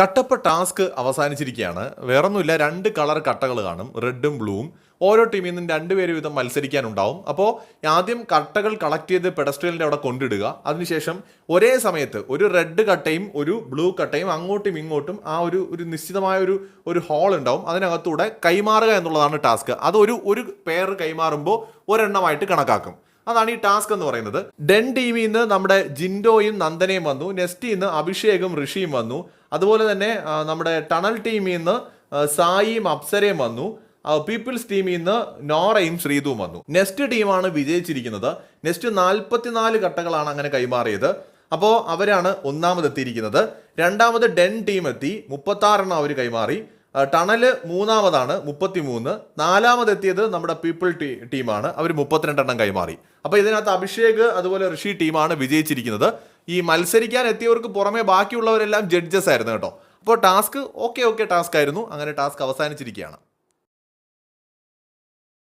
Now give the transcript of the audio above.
Kattappa task അവസാനിച്ചിരിക്കുകയാണ്. വേറൊന്നുമില്ല രണ്ട് colour കട്ടകൾ കാണും റെഡും ബ്ലൂവും. ഓരോ ടീമിൽ നിന്നും രണ്ടുപേര് വീതം മത്സരിക്കാനുണ്ടാവും. അപ്പോൾ ആദ്യം കട്ടകൾ കളക്ട് ചെയ്ത് പെഡസ്ട്രിയലിന്റെ അവിടെ കൊണ്ടിടുക. അതിനുശേഷം ഒരേ സമയത്ത് ഒരു റെഡ് കട്ടയും ഒരു ബ്ലൂ കട്ടയും അങ്ങോട്ടും ഇങ്ങോട്ടും ആ ഒരു ഒരു നിശ്ചിതമായ ഒരു ഒരു ഹോൾ ഉണ്ടാവും. അതിനകത്തൂടെ കൈമാറുക എന്നുള്ളതാണ് ടാസ്ക്. അത് ഒരു ഒരു പെയർ കൈമാറുമ്പോൾ ഒരെണ്ണമായിട്ട് കണക്കാക്കും. അതാണ് ഈ ടാസ്ക് എന്ന് പറയുന്നത്. ഡെൻ ടീമിൽ നിന്ന് നമ്മുടെ ജിൻഡോയും നന്ദനയും വന്നു. നെസ്റ്റിൽ നിന്ന് അഭിഷേകും ഋഷിയും വന്നു. അതുപോലെ തന്നെ നമ്മുടെ ടണൽ ടീമിൽ നിന്ന് സായിയും അപ്സരയും വന്നു. പീപ്പിൾസ് ടീമിൽ നിന്ന് നോറയും ശ്രീതുവും വന്നു. നെസ്റ്റ് ടീമാണ് വിജയിച്ചിരിക്കുന്നത്. നെക്സ്റ്റ് നാൽപ്പത്തിനാല് ഘട്ടങ്ങളാണ് അങ്ങനെ കൈമാറിയത്. അപ്പോൾ അവരാണ് ഒന്നാമതെത്തിയിരിക്കുന്നത്. രണ്ടാമത് ഡെൻ ടീം എത്തി മുപ്പത്താറെണ്ണം അവർ കൈമാറി. ടണൽ മൂന്നാമതാണ് മുപ്പത്തിമൂന്ന്. നാലാമതെത്തിയത് നമ്മുടെ പീപ്പിൾ ടീ ടീമാണ്. അവർ മുപ്പത്തിരണ്ടെണ്ണം കൈമാറി. അപ്പോൾ ഇതിനകത്ത് അഭിഷേക് അതുപോലെ ഋഷി ടീമാണ് വിജയിച്ചിരിക്കുന്നത്. ഈ മത്സരിക്കാൻ എത്തിയവർക്ക് പുറമെ ബാക്കിയുള്ളവരെല്ലാം ജഡ്ജസ് ആയിരുന്നു കേട്ടോ. അപ്പോൾ ടാസ്ക് ഓക്കെ ഓക്കെ ടാസ്ക് ആയിരുന്നു. അങ്ങനെ ടാസ്ക് അവസാനിച്ചിരിക്കുകയാണ്.